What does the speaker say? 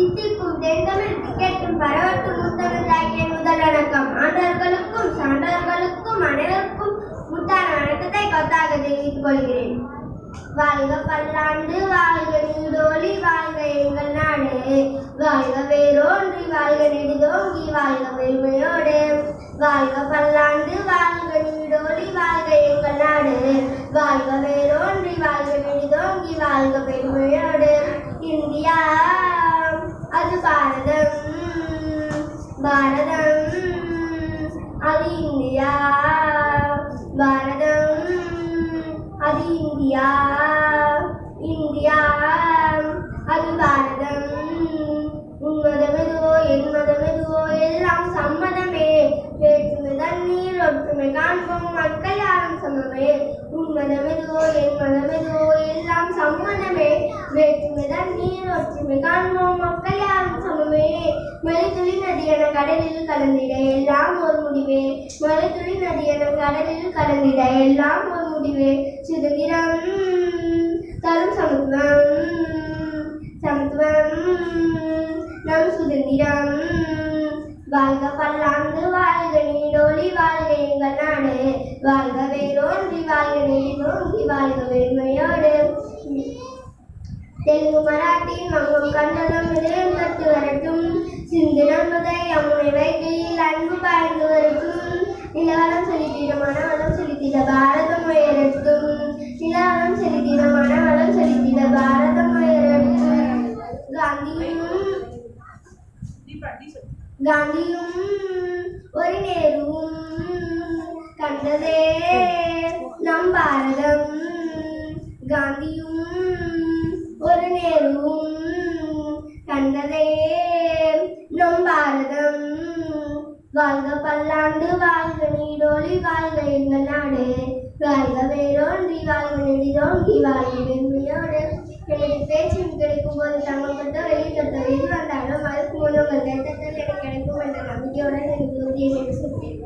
தித்திக்கும் தென்தமிழ் திக்கெட்டும் பரவட்டும் முத்தமிழாகிய முதல் வணக்கம் ஆண்டவர்களுக்கும் சான்றவர்களுக்கும் அனைவருக்கும் முத்தான வணக்கத்தை கொத்தாக தெரிவித்துக் கொள்கிறேன். வாழ்க பல்லாண்டு வாழ்க நீடோழி வாழ்க எங்கள் நாடு. வாழ்க வேரோன்றி வாழ்க நெடுதோங்கி வாழ்க பெருமையோடு. வாழ்க பல்லாண்டு வாழ்க நீடோழி வாழ்க எங்கள் நாடு. வாழ்க வேரோன்றி வாழ்க நெடுதோங்கி வாழ்க பெருமையோடு. இந்தியா அது பாரதம் பாரதம் அது இந்தியா. பாரதம் அது இந்தியா. இந்தியா அது பாரதம். உன் மதம் எதுவோ என் மதம் எதுவோ எல்லாம் சம்மதமே. வேற்றுமை தண்ணீர் ஒற்றுமை காண்போம் மக்கள் யாரும் சமமே. உன் மதம் எதுவோ என் மதம் எதுவோ எல்லாம் சம்மதமே. வேற்றுமைதான் நீர் ஒற்றுமை. காண்போம் மக்கள் யாரும் சமமே? மலைத்துளி நதி என கடலில் கலந்திட எல்லாம் ஒரு முடிவே. மலைத்துளி நதி என கடலில் கலந்திட எல்லாம் ஒரு முடிவே. சுதந்திரம் தரும் சமத்துவம் சமத்துவம் நம் சுதந்திரம். வாழ்க பல்லாண்டு வாழ்க நீடோழி வாழ்க எங்கள் நாடு. வாழ்க வேரோன்றி வாழ்க நீடோங்கி வாழ்க வெறுமையோடு தெலுங்கு மராட்டி மங்கம் கன்னடம் இதயம் தட்டு வரட்டும். சிந்து நம்பதை அம்முனை வைகையில் அன்பு பாய்ந்து வரட்டும் நிலவரம் செலுத்திட மனவளம் செலுத்திட பாரதம் உயரட்டும். நிலவரம் செலுத்திட மனவளம் செலுத்திட பாரதம் உயரட்டும். காந்தியும் காந்தியும் ஒரு நேருவும் கண்டதே நம் பாரதம். காந்தியும் ஒரு நேருவும் கண்டதே நம் பாரதம் வாழ்க பல்லாண்டு வாழ்க நீடோழி வாழ்க எங்கள் நாடு வாழ்க வேரோன்றி வாழ்க நெடிதோன்றி வாழ்க வெறுமையோடு எனக்கு பேச்சு கிடைக்கும் போது தங்கள் கொண்ட வெளித்தட்ட எது வந்தாலும் அதுக்கு முன் உங்கள் கைத்தட்டல் எனக்கு கிடைக்கும் என்ற நம்பிக்கையுடன் எனக்கு உறுதியை சொல்கிறேன்